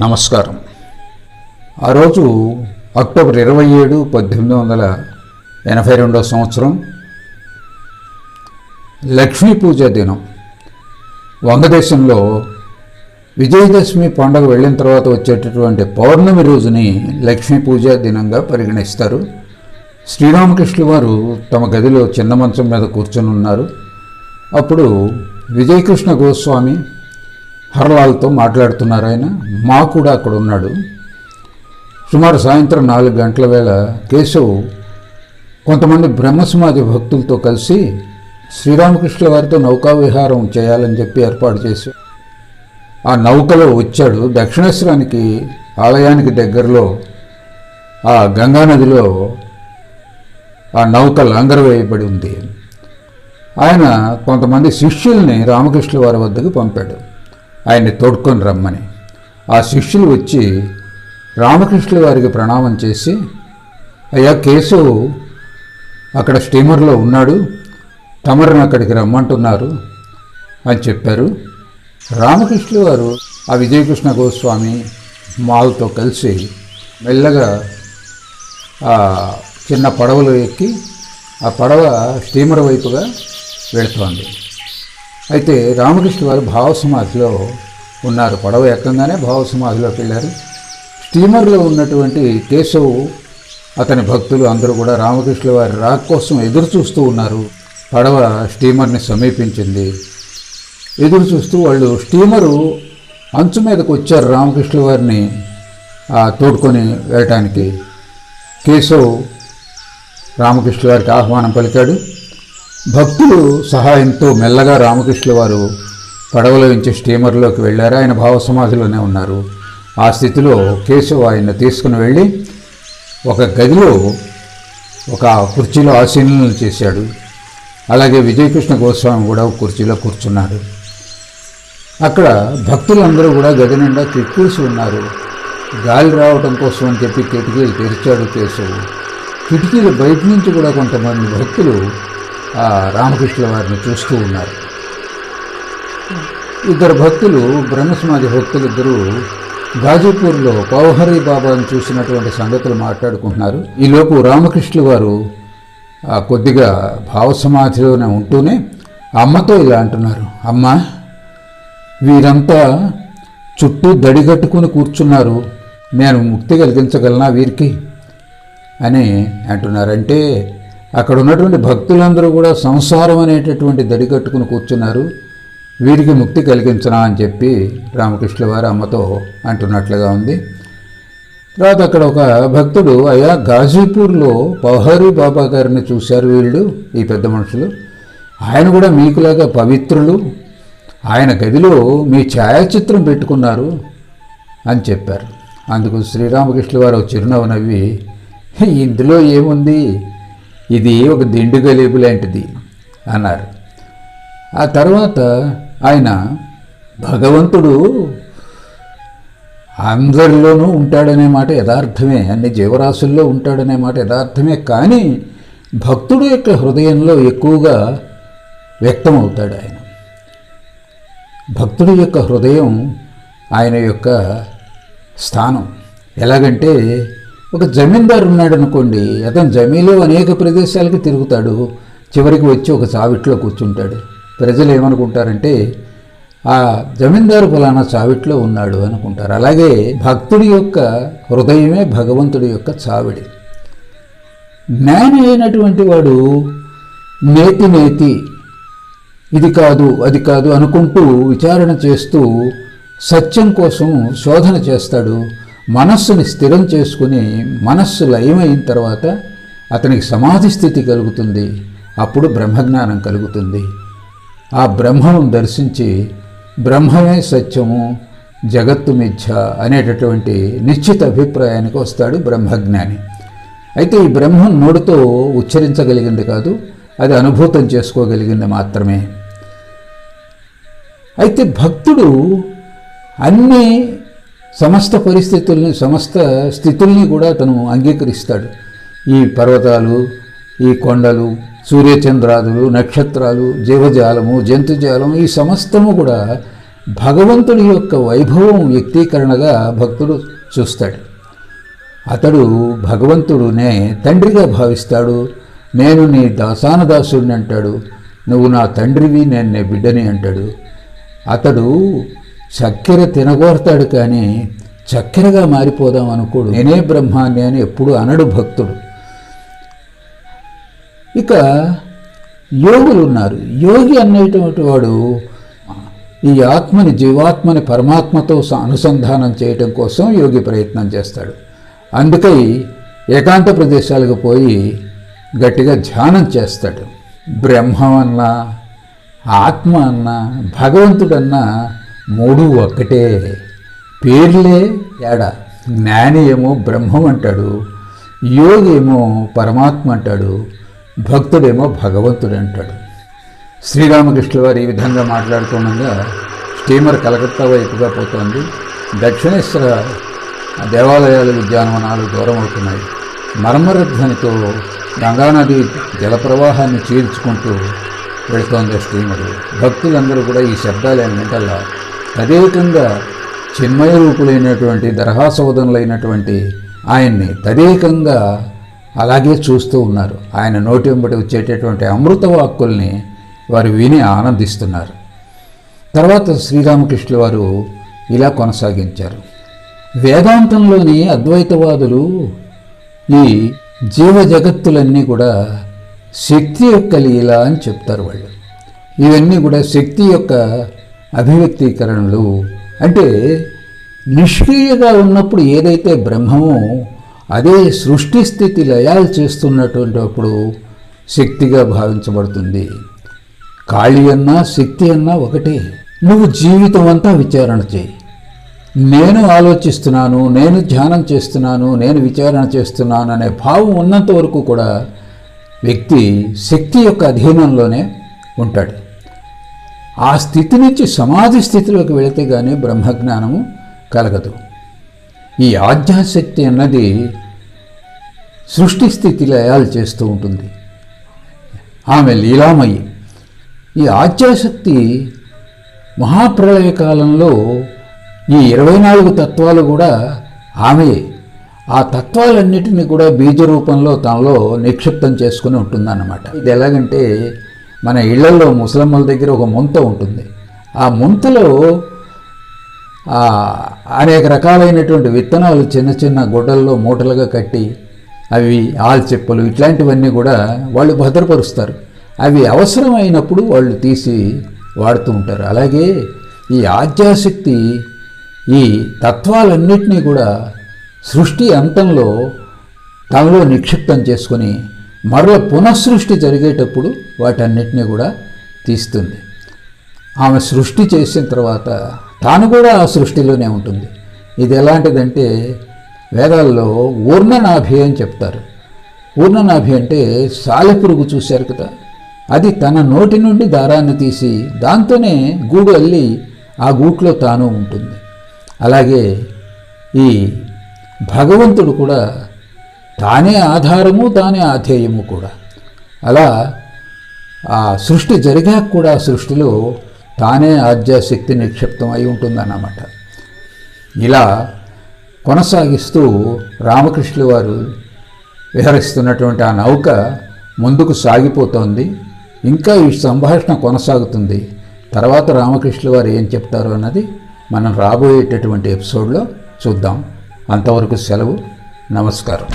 నమస్కారం. ఆ రోజు అక్టోబర్ ఇరవై ఏడు పద్దెనిమిది వందల ఎనభై రెండవ సంవత్సరం లక్ష్మీ పూజ దినం. వంగదేశంలో విజయదశమి పండుగ వెళ్ళిన తర్వాత వచ్చేటటువంటి పౌర్ణమి రోజుని లక్ష్మీ పూజ దినంగా పరిగణిస్తారు. శ్రీరామకృష్ణుల వారు తమ గదిలో చిన్న మంచం మీద కూర్చొని ఉన్నారు. అప్పుడు విజయకృష్ణ గోస్వామి హర్లాల్తో మాట్లాడుతున్నారు ఆయన. మా కూడా అక్కడ ఉన్నాడు. సుమారు సాయంత్రం నాలుగు గంటల వేళ కేశవ్ కొంతమంది బ్రహ్మసమాజ భక్తులతో కలిసి శ్రీరామకృష్ణ వారితో నౌకా విహారం చేయాలని చెప్పి ఏర్పాటు చేసి ఆ నౌకలో వచ్చాడు. దక్షిణేశ్వరానికి ఆలయానికి దగ్గరలో ఆ గంగానదిలో ఆ నౌక లాంగర్ వేయబడి ఉంది. ఆయన కొంతమంది శిష్యుల్ని రామకృష్ణ వారి వద్దకు పంపాడు. ఆయన్ని తోడుకొని రమ్మని. ఆ శిష్యులు వచ్చి రామకృష్ణుల వారికి ప్రణామం చేసి అయ్యా కేశవ్ అక్కడ స్టీమర్లో ఉన్నాడు. తమరిని అక్కడికి రమ్మంటున్నారు అని చెప్పారు. రామకృష్ణుడు వారు ఆ విజయకృష్ణ గోస్వామి మాల్తో కలిసి మెల్లగా ఆ చిన్న పడవలో ఎక్కి ఆ పడవ స్టీమర్ వైపుగా వెళుతోంది. అయితే రామకృష్ణ వారు భావసమాధిలో ఉన్నారు. పడవ ఎక్కంగానే భావసమాధిలోకి వెళ్ళారు. స్టీమర్లో ఉన్నటువంటి కేశవ్ అతని భక్తులు అందరూ కూడా రామకృష్ణ వారి రాక్ కోసం ఎదురు చూస్తూ ఉన్నారు. పడవ స్టీమర్ని సమీపించింది. ఎదురు చూస్తూ వాళ్ళు స్టీమరు అంచు మీదకు వచ్చారు రామకృష్ణ వారిని తోడుకొని వెళ్ళటానికి. కేశవ్ రామకృష్ణ వారికి ఆహ్వానం పలికాడు. భక్తులు సహాయంతో మెల్లగా రామకృష్ణ వారు పడవలో నుంచి స్టీమర్లోకి వెళ్ళారు ఆయన భావసమాధిలోనే ఉన్నారు. ఆ స్థితిలో కేశవ్ ఆయన తీసుకుని వెళ్ళి ఒక గదిలో ఒక కుర్చీలో ఆసీనులను చేశాడు. అలాగే విజయకృష్ణ గోస్వామి కూడా కుర్చీలో కూర్చున్నారు. అక్కడ భక్తులందరూ కూడా గది నిండా కిటికీసి ఉన్నారు. గాలి రావడం కోసం అని చెప్పి కిటికీలు తెరిచాడు కేశవు. కిటికీలు బయట నుంచి కూడా కొంతమంది భక్తులు ఆ రామకృష్ణుల వారిని చూస్తూ ఉన్నారు. ఇద్దరు భక్తులు బ్రహ్మసమాజ భక్తులు గాజీపూర్లో పౌహరి బాబాను చూసినటువంటి సంగతులు మాట్లాడుకుంటున్నారు. ఈలోపు రామకృష్ణుల వారు కొద్దిగా భావసమాధిలోనే ఉంటూనే అమ్మతో ఇలా అంటున్నారు. అమ్మ వీరంతా చుట్టూ దడిగట్టుకుని కూర్చున్నారు. నేను ముక్తి కలిగించగలనా వీరికి? అని అంటున్నారు అంటే అక్కడ ఉన్నటువంటి భక్తులందరూ కూడా సంసారం అనేటటువంటి దడి కట్టుకుని కూర్చున్నారు. వీరికి ముక్తి కలిగించనా? అని చెప్పి రామకృష్ణ వారి అమ్మతో అంటున్నట్లుగా ఉంది. తర్వాత అక్కడ ఒక భక్తుడు అయ్యా గాజీపూర్లో పౌహరి బాబా గారిని చూశారు వీళ్ళు ఈ పెద్ద మనుషులు. ఆయన కూడా మీకులాగా పవిత్రులు. ఆయన గదిలో మీ ఛాయాచిత్రం పెట్టుకున్నారు అని చెప్పారు. అందుకు శ్రీరామకృష్ణ వారు ఒక చిరునవ్వు నవ్వి ఇందులో ఏముంది? ఇది ఒక దిండు గలీబు లాంటిది అన్నారు. ఆ తర్వాత ఆయన భగవంతుడు అందరిలోనూ ఉంటాడనే మాట యథార్థమే అన్ని జీవరాశుల్లో ఉంటాడనే మాట యథార్థమే కానీ భక్తుడు యొక్క హృదయంలో ఎక్కువగా వ్యక్తమవుతాడు ఆయన. భక్తుడి యొక్క హృదయం ఆయన యొక్క స్థానం. ఎలాగంటే ఒక జమీందారు ఉన్నాడు అనుకోండి అతను జమీలో అనేక ప్రదేశాలకు తిరుగుతాడు చివరికి వచ్చి ఒక చావిట్లో కూర్చుంటాడు. ప్రజలు ఏమనుకుంటారంటే ఆ జమీందారు ఫలానా చావిట్లో ఉన్నాడు అనుకుంటారు. అలాగే భక్తుడి యొక్క హృదయమే భగవంతుడి యొక్క చావిడి. జ్ఞాని అయినటువంటి వాడు నేతి నేతి ఇది కాదు అది కాదు అనుకుంటూ విచారణ చేస్తూ సత్యం కోసం శోధన చేస్తాడు. మనస్సుని స్థిరం చేసుకుని మనస్సు లయమైన తర్వాత అతనికి సమాధి స్థితి కలుగుతుంది. అప్పుడు బ్రహ్మజ్ఞానం కలుగుతుంది. ఆ బ్రహ్మను దర్శించి బ్రహ్మమే సత్యము జగత్తు మిథ్య అనేటటువంటి నిశ్చిత అభిప్రాయానికి వస్తాడు బ్రహ్మజ్ఞాని. అయితే ఈ బ్రహ్మం నోటితో ఉచ్చరించగలిగింది కాదు అది అనుభూతం చేసుకోగలిగింది మాత్రమే. అయితే భక్తుడు అన్ని సమస్త పరిస్థితుల్ని సమస్త స్థితుల్ని కూడా తను అంగీకరిస్తాడు. ఈ పర్వతాలు ఈ కొండలు సూర్యచంద్రాదులు నక్షత్రాలు జీవజాలము జంతుజాలం ఈ సమస్తము కూడా భగవంతుడి యొక్క వైభవం వ్యక్తీకరణగా భక్తుడు చూస్తాడు. అతడు భగవంతుడునే తండ్రిగా భావిస్తాడు. నేను నీ దాసానదాసుడిని అంటాడు. నువ్వు నా తండ్రివి నేను నీ బిడ్డని అంటాడు. అతడు చక్కెర తినగోరతాడు కానీ చక్కెరగా మారిపోదాం అనుకోడు. నేనే బ్రహ్మాన్ని అని ఎప్పుడు అనడు భక్తుడు. ఇక యోగులు ఉన్నారు. యోగి అనేటువంటి వాడు ఈ ఆత్మని జీవాత్మని పరమాత్మతో అనుసంధానం చేయటం కోసం యోగి ప్రయత్నం చేస్తాడు. అందుకై ఏకాంత ప్రదేశాలకు పోయి గట్టిగా ధ్యానం చేస్తాడు. బ్రహ్మం అన్నా ఆత్మ అన్నా భగవంతుడన్నా మూడు ఒక్కటే. పేర్లే ఏడా? జ్ఞాని ఏమో బ్రహ్మం అంటాడు యోగి ఏమో పరమాత్మ అంటాడు భక్తుడేమో భగవంతుడు అంటాడు. శ్రీరామకృష్ణ వారు ఈ విధంగా మాట్లాడుతుండగా స్టీమర్ కలకత్తా వైపుగా పోతోంది. దక్షిణేశ్వర దేవాలయాలు ఉద్యానవనాలు దూరం అవుతున్నాయి. మర్మర ధ్వనితో గంగానది జలప్రవాహాన్ని చీల్చుకుంటూ వెళుతోంది స్టీమరు. భక్తులందరూ కూడా ఈ శబ్దాలు ఏమిటల్లా తదేకంగా చిన్మయ రూపులైనటువంటి దర్హాసోదనులైనటువంటి ఆయన్ని తదేకంగా అలాగే చూస్తూ ఉన్నారు. ఆయన నోటి వెంబడి వచ్చేటటువంటి అమృత వాక్కుల్ని వారు విని ఆనందిస్తున్నారు. తర్వాత శ్రీరామకృష్ణుల వారు ఇలా కొనసాగించారు. వేదాంతంలోని అద్వైతవాదులు ఈ జీవ జగత్తులన్నీ కూడా శక్తి యొక్క లీల అని చెప్తారు వాళ్ళు. ఇవన్నీ కూడా శక్తి యొక్క అభివ్యక్తీకరణలు. అంటే నిష్క్రియగా ఉన్నప్పుడు ఏదైతే బ్రహ్మమో అదే సృష్టి స్థితి లయాలు చేస్తున్నటువంటి అప్పుడు శక్తిగా భావించబడుతుంది. ఖాళీ అన్నా శక్తి అన్నా ఒకటే. నువ్వు జీవితం అంతా విచారణ చేయి. నేను ఆలోచిస్తున్నాను నేను ధ్యానం చేస్తున్నాను నేను విచారణ చేస్తున్నాను అనే భావం ఉన్నంత వరకు కూడా వ్యక్తి శక్తి యొక్క అధీనంలోనే ఉంటాడు. ఆ స్థితి నుంచి సమాధి స్థితిలోకి వెళితే కానీ బ్రహ్మజ్ఞానము కలగదు. ఈ ఆజ్ఞాశక్తి అన్నది సృష్టి స్థితి లయాలు చేస్తూ ఉంటుంది. ఆమె లీలామయ్యి ఈ ఆజ్ఞాశక్తి మహాప్రళయ కాలంలో ఈ ఇరవై నాలుగు తత్వాలు కూడా ఆమె ఆ తత్వాలన్నిటిని కూడా బీజ రూపంలో తనలో నిక్షిప్తం చేసుకుని ఉంటుందన్నమాట. ఇది ఎలాగంటే మన ఇళ్ళలో ముసలమ్మల దగ్గర ఒక ముంత ఉంటుంది. ఆ ముంతలో అనేక రకాలైనటువంటి విత్తనాలు చిన్న చిన్న గుడ్డల్లో మూటలుగా కట్టి అవి ఆల్చెప్పలు ఇట్లాంటివన్నీ కూడా వాళ్ళు భద్రపరుస్తారు. అవి అవసరమైనప్పుడు వాళ్ళు తీసి వాడుతూ ఉంటారు. అలాగే ఈ ఆద్యాశక్తి ఈ తత్వాలన్నింటినీ కూడా సృష్టి అంతంలో తనలో నిక్షిప్తం చేసుకొని మరల పునఃసృష్టి జరిగేటప్పుడు వాటన్నిటినీ కూడా తీస్తుంది. ఆమె సృష్టి చేసిన తర్వాత తాను కూడా ఆ సృష్టిలోనే ఉంటుంది. ఇది ఎలాంటిదంటే వేదాల్లో ఊర్ణనాభి అని చెప్తారు. ఊర్ణనాభి అంటే సాలెపురుగు చూశారు కదా. అది తన నోటి నుండి దారాన్ని తీసి దాంతోనే గూడు అల్లి ఆ గూట్లో తాను ఉంటుంది. అలాగే ఈ భగవంతుడు కూడా తానే ఆధారము తానే ఆధేయము కూడా. అలా ఆ సృష్టి జరిగాక కూడా సృష్టిలో తానే ఆద్యాశక్తి నిక్షిప్తం అయి ఉంటుందన్నమాట. ఇలా కొనసాగిస్తూ రామకృష్ణుల వారు విహరిస్తున్నటువంటి ఆ నౌక ముందుకు సాగిపోతోంది. ఇంకా ఈ సంభాషణ కొనసాగుతుంది. తర్వాత రామకృష్ణుల వారు ఏం చెప్తారు అన్నది మనం రాబోయేటటువంటి ఎపిసోడ్లో చూద్దాం. అంతవరకు సెలవు. నమస్కారం.